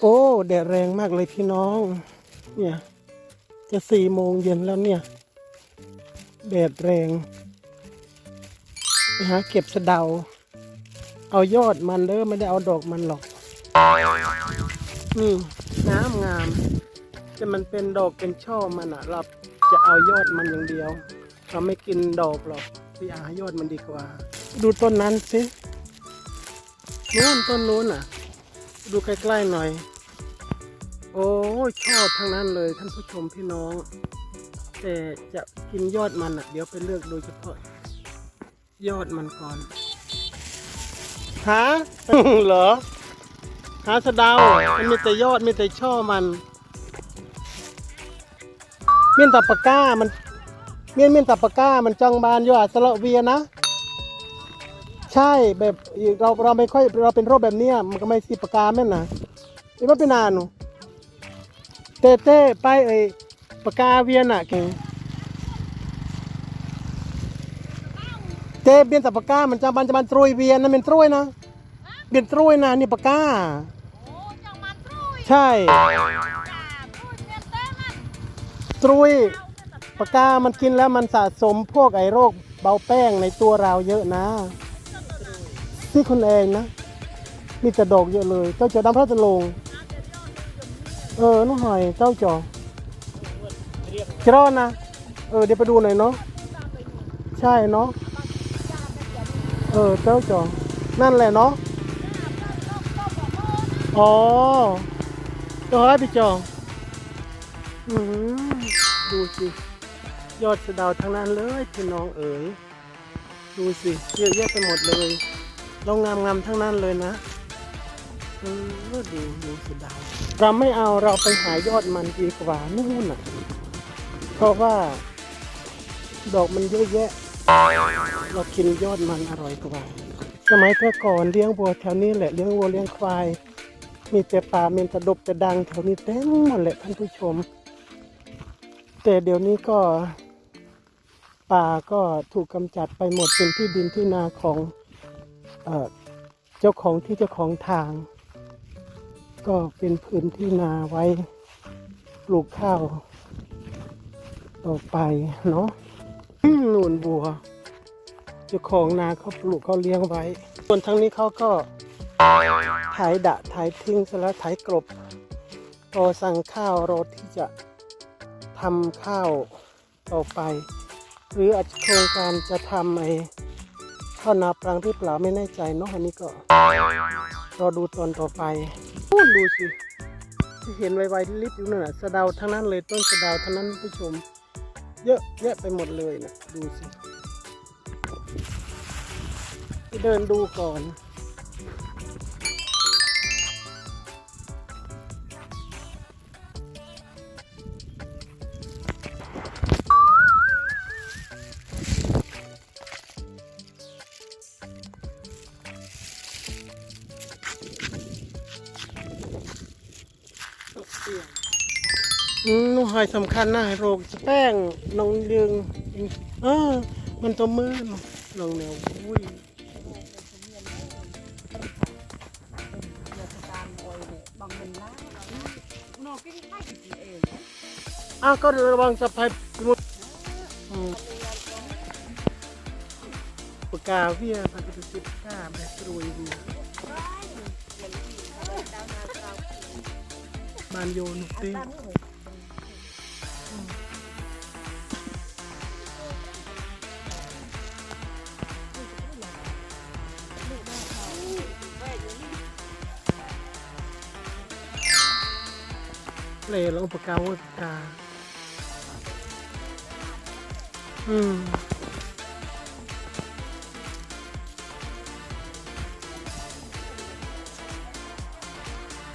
โอ้แดดแรงมากเลยพี่น้อง เนี่ย จะสี่โมงเย็นแล้วเนี่ย แดดแรงไปหาเก็บสะเดา เอายอดมันเด้อไม่ได้เอาดอกมันหรอก นี่งามงาม จะมันเป็นดอกเป็นช่อมันอะ เราจะเอายอดมันอย่างเดียว เราไม่กินดอกหรอกไปหายอดมันดีกว่า ดูต้นนั้นสินู้นต้นนู้นอะ ดูใกล้ๆหน่อย โอ้ชอบทั้งนั้นเลยท่านผู้ชมพี่น้อง แต่จะกินยอดมันอะเดี๋ยวไปเลือกโดยเฉพาะ ยอดมันก่อนหาเหรอหาสะดาวมันมีแต่ยอดมีแต่ช่อมัน เมียนตับปากก้ามัน เมียนเมียนตับปากก้ามันจังบานอยู่อาสระเวียนะ ใช่แบบเราเราไม่ค่อยเราเป็นโรคแบบเนี้ยมันก็ไม่สิปากกาแม่นนะนี่ว่าเป็นนานหนูเต้เต้ไปเอ้ยปากกาเวียนอะเก่งเต้เบียนตับปากกามันจังบานจะบานตรุยเวียนนะเป็นตรุยนะเบียนตรุยนะนี่ปากกาโอ้จังมันตรุยใช่จ้าตรุยเนี่ยเต้มันตรุยเอาเนี่ยแบบปากกามันกินแล้วมันสะสมพวกไอ้โรคเบาแป้งในตัวเราเยอะนะ ที่คุณเองนะ มีแต่ดอกเยอะเลยเจ้าจอดำพระตะลง เออน้องหอยเจ้าจอจรอนะ เออเดี๋ยวไปดูหน่อยเนาะ ใช่เนาะ เออเจ้าจอนั่นแหละเนาะ อ๋อเจ้าให้พี่จออืมดูสิ ยอดสะดาวทั้งนั้นเลยพี่น้องเอ๋ยดูสิเยอะแยะไปหมดเลย เรางามงามๆทั้งนั้นเลยนะเออดูดูสะเดาวเราไม่เอาเราไปหายอดมันดีกว่านู่นน่ะ เพราะว่า ดอกมันเยอะแยะ เรากินยอดมันอร่อยกว่า สมัยแต่ก่อนเลี้ยงวัวแถวนี้แหละเลี้ยงวัวเลี้ยงควาย มีแต่ป่าเมีแต่ดบแต่ดังแถวนี้เต็มหมดแหละท่านผู้ชม แต่เดี๋ยวนี้ก็ ป่าก็ถูกกำจัดไปหมดเป็นที่ดินที่นาของ เจ้าของที่เจ้าของทาง ก็เป็นพื้นที่นาไว้ปลูกข้าวต่อไปเนาะอืมนูนบัวเจ้าของนาเขาปลูกเขาเลี้ยงไว้ ส่วนทางนี้เขาก็ไถดะไถทิ้งเสร็จแล้วไถกลบรอสั่งข้าวรอที่จะทำข้าวต่อไป หรืออาจจะโครงการจะทำไอ ข้าวนาปรังหรือเปล่าไม่แน่ใจเนาะอันนี้ก็รอดูตอนต่อไปพูดดูสิที่เห็นไวๆลิบอยู่นั่นน่ะสะเดาทั้งนั้นเลยต้นสะเดาทั้งนั้นผู้ชม เยอะแยะไปหมดเลยนะดูสิไปเดินดูก่อน นุ่งหอยสำคัญนะโรคแป้งนองเลืองเออมันตัวมือลองแนวอุ้ยโนกินไข่กินเองอ้าวก็ระวังสะพายมุดปากกาเวียปากกาสิบก้าแบบรวยดีบานโยนุกเต้ เลยลองปกกาโว้ยปากกาอืม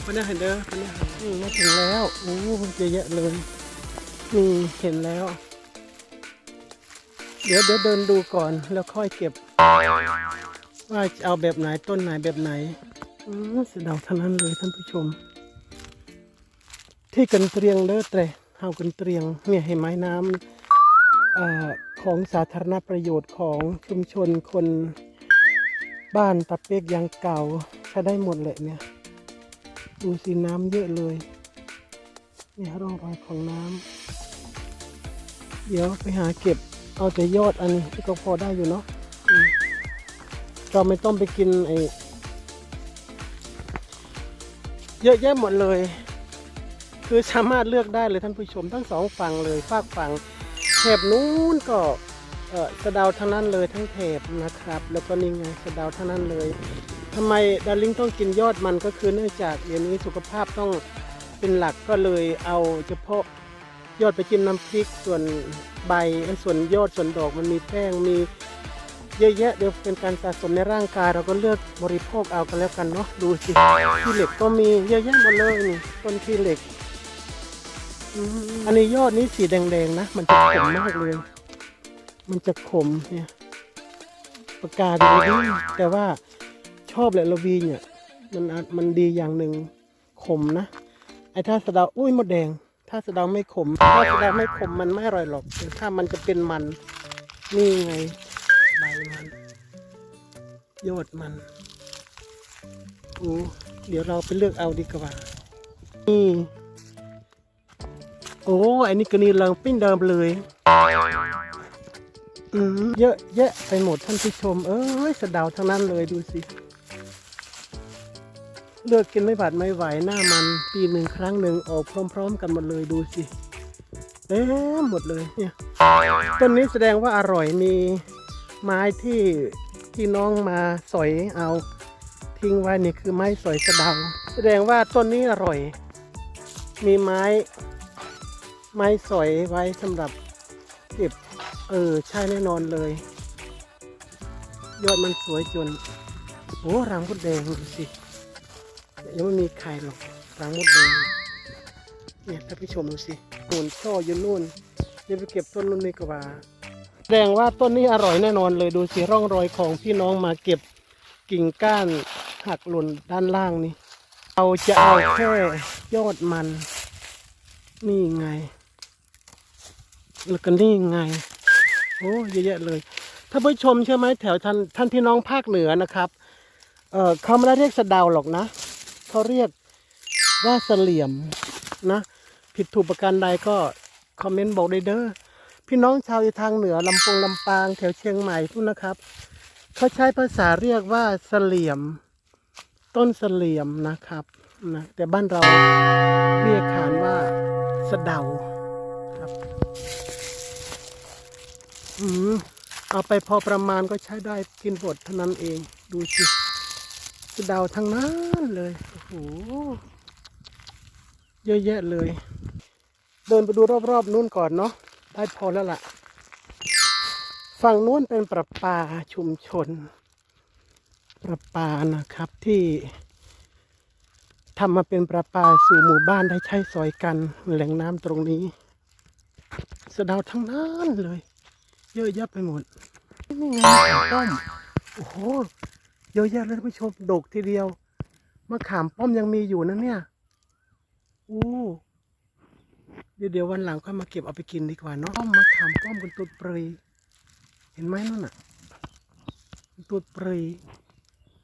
วันนี้เห็นเด้อวันนี้อืมมาถึงแล้วโอ้เยอะแยะเลยนี่เห็นแล้ว เดี๋ยวเดี๋ยวเดินดูก่อนแล้วค่อยเก็บ ว่าจะเอาแบบไหนต้นไหนแบบไหนอืมเสดาเท่านั้นเลยท่านผู้ชม ที่กันเตรียงเด้อแต่เฮากันเตรียงเนี่ยเห็นไหมน้ำอ่อของสาธารณประโยชน์ของชุมชนคนบ้านตะเปกยังเก่าใช้ได้หมดเลยเนี่ย ดูสิน้ำเยอะเลยนี่ร่องรอยของน้ำเดี๋ยวไปหาเก็บเอาแต่ยอดอันนี้ก็พอได้อยู่เนาะเราไม่ต้องไปกินไอ้เยอะแยะหมดเลย คือสามารถเลือกได้เลยท่านผู้ชมทั้งสองฝั่งเลยฝากฝั่งแถบนู้นก็เออสะดาวทั้งนั้นเลยทั้งแถบนะครับ แล้วก็นี่ไงสะดาวทั้งนั้นเลยทำไมดาริงต้องกินยอดมันก็คือเนื่องจากเดี๋ยวนี้สุขภาพต้องเป็นหลักก็เลยเอาเฉพาะยอดไปจิ้มน้ำพริกส่วนใบส่วนยอดส่วนดอกมันมีแป้งมีเยอะแยะเดี๋ยวเป็นการสะสมในร่างกายเราก็เลือกบริโภคเอากันแล้วกันเนาะดูสิที่เหล็กก็มีเยอะแยะหมดเลยนี่ต้นที่เหล็ก อันนี้ยอดนี้สีแดงๆนะ มันจะขมมากเลย มันจะขมเนี่ยปากกาดีดีแต่ว่าชอบแหละโรบีเนี่ย มันมันดีอย่างหนึ่งขมนะ ไอ้ถ้าสะเดาอุ้ยมดแดง ถ้าสะเดาไม่ขม ถ้าสะเดาไม่ขมมันไม่อร่อยหรอก ถ้ามันจะเป็นมัน นี่ไงใบมันยอดมันโอ้เดี๋ยวเราไปเลือกเอาดีกว่านี่ โอ้อันนี้ก็นี่เราปิ้งเดิมเลยอืมเยอะแยะไปหมดท่านผู้ชม เอ้ยสะดาวทั้งนั้นเลยดูสิ เลือกกินไม่บาดไม่ไหวหน้ามัน ปีหนึ่งครั้งหนึ่งออกพร้อม ๆ กันหมดเลยดูสิเต็มหมดเลยเนี่ยต้นนี้แสดงว่าอร่อยมีไม้ที่ที่น้องมาสอยเอาทิ้งไว้นี่คือไม้สอยสะดาวแสดงว่าต้นนี้อร่อย มีไม้ ไม้สอยไว้สำหรับเก็บ เออ ใช่แน่นอนเลย ยอดมันสวยจน โอ้รังมดแดงดูสิยังไม่มีใครหรอกรังมดแดง เนี่ยท่านผู้ชมดูสินูนช่ออยู่นู่นเดี๋ยวไปเก็บต้นนู่นนี่กว่าแสดงว่าต้นนี้อร่อยแน่นอนเลยดูสิร่องรอยของพี่น้องมาเก็บกิ่งก้านหักหล่นด้านล่างนี่เราจะเอาแค่ยอดมัน นี่ไง แล้วก็นี่ไง โอ้เยอะแยะเลยถ้าผู้ชมเชื่อไหมแถวท่านท่านพี่น้องภาคเหนือนะครับ เออเขาไม่ได้เรียกสะเดาหรอกนะเขาเรียกว่าเสลี่ยมนะ ผิดถูกประการใดก็คอมเมนต์บอกได้เด้อพี่น้องชาวอีทางเหนือลำปงลำปางแถวเชียงใหม่ทุกนะครับเขาใช้ภาษาเรียกว่าเสลี่ยม ต้นเสลี่ยมนะครับนะแต่บ้านเราเรียกขานว่าสะเดา อืมเอาไปพอประมาณก็ใช้ได้กินหมดเท่านั้นเอง ดูสิสะเดาทั้งนั้นเลย โอ้โห เยอะแยะเลย เดินไปดูรอบๆนู้นก่อนเนาะ ได้พอแล้วล่ะ ฝั่งนู้นเป็นประปาชุมชน ประปานะครับที่ทำมาเป็นประปาสู่หมู่บ้านได้ใช้สอยกัน แหล่งน้ำตรงนี้ สะดาวทั้งนั้นเลย เยอะแยะไปหมดนี่ไงมะขามป้อมโอ้โหเยอะแยะเลยท่านผู้ชมดกทีเดียวมะขามป้อมยังมีอยู่นะเนี่ยอู้เดี๋ยวเดี๋ยววันหลังค่อยมาเก็บเอาไปกินดีกว่าเนาะป้อมมะขามป้อมกันตัวเปรยเห็นไหมนั่นน่ะตัวเปรย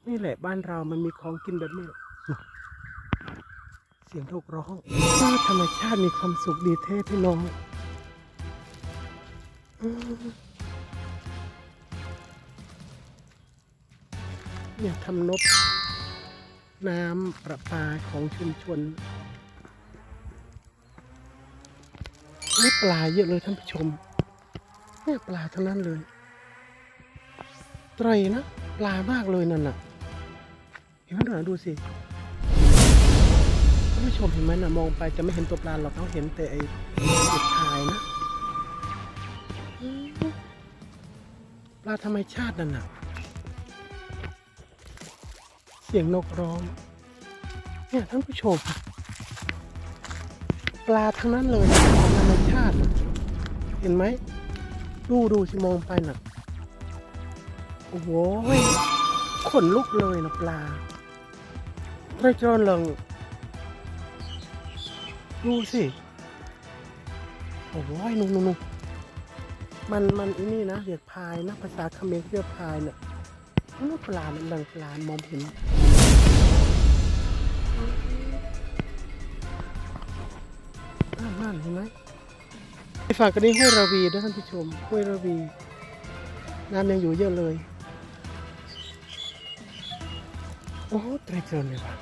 นี่แหละบ้านเรามันมีของกินแบบนี้เสียงโรกร้องธรรมชาติมีความสุขดีเท่พี่น้อง เนี่ยทำนบน้ำประปาของชุมชนนี่ปลาเยอะเลยท่านผู้ชมเนี่ยปลาทั้งนั้นเลยไตรนะ ปลามากเลยนั่นน่ะ เห็นไหมหน่อยดูสิท่านผู้ชมเห็นไหมน่ะมองไปจะไม่เห็นตัวปลาหรอกเขาเห็นแต่ไอ้เด็กชายนะ ลาธรรมชาตินั่นน่ะ เสียงนกร้อง เนี่ยท่านผู้ชม ปลาทั้งนั้นเลยธรรมชาติน่ะเห็นไหม ดูดูสิมองไปน่ะ โอ้โหขนลุกเลยนะปลาไร่จอนเลงดูสิ โอ้โหนุ่นนุ่น มันมันอันนี้นะเรียกพายนะภาษาเขมรเรียกพายเนี่ยปลามันดังปลามองเห็นนั่นเห็นไหมไปฝากกันนี้ห้วระวีด้วยท่านผู้ชมห้วยระวีน้ำยังอยู่เยอะเลย โอ้ตรเกินเลยว่ะ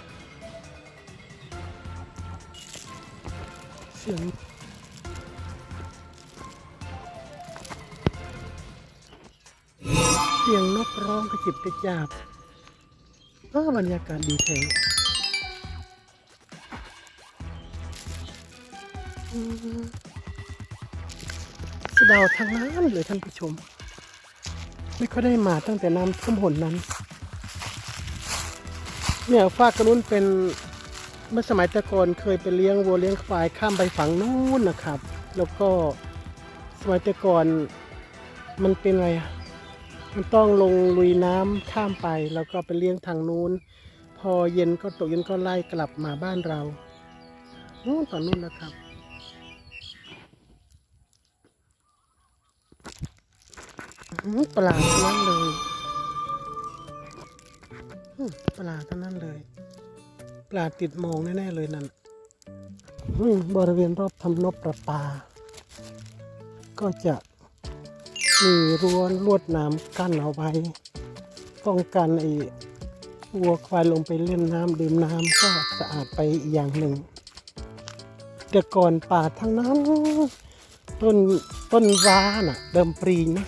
เสียง สียงนกร้องกระจิบกระจาบอ้อบรรยากาศดีแท้สดาวทางนั้นเลยท่านผู้ชม ไม่ค่อยได้มาตั้งแต่น้ำท่วมหนนั้น เนี่ยฟากกระนุ่นเป็นเมื่อสมัยต่ก่อนเคยไปเลี้ยงวัวเลี้ยงควายข้ามไปฝั่งนู้นนะครับ แล้วก็สมัยต่ก่อนมันเป็นไงอะ มันต้องลงลุยน้ำข้ามไปแล้วก็ไปเลี้ยงทางนู้น พอเย็นก็ตกเย็นก็ไล่กลับมาบ้านเรานู้นตอนนู้นนะครับปลาทั้งนั้นเลยปลาทั้งนั้นเลย ปลาติดมองแน่ๆเลยนั่นบริเวณรอบทำนบประปา ก็จะ มีรั้วลวดน้ำกั้นเอาไว้ป้องกันไอ้วัวควายลงไปเล่นน้ำดื่มน้ำก็สะอาดไปอีกอย่างหนึ่ง แต่ก่อนป่าทั้งนั้น ต้นต้นว้าน่ะ เดิมปรีนะ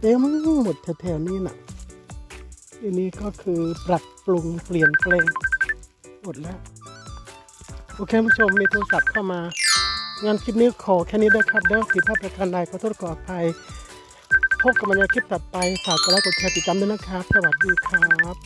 เต็มหมดแถวๆนี้น่ะทีนี้ก็คือปรับปรุงเปลี่ยนแปลงหมดแล้ว โอเคผู้ชมมีโทรศัพท์เข้ามา งานคลิปนี้ขอแค่นี้ได้ครับเด้อผิดพลาดประการใดขอโทษขออภัย พบกันใหม่ในคลิปต่อไป ฝากกดไลค์กดแชร์ติดตามด้วยนะครับ สวัสดีครับ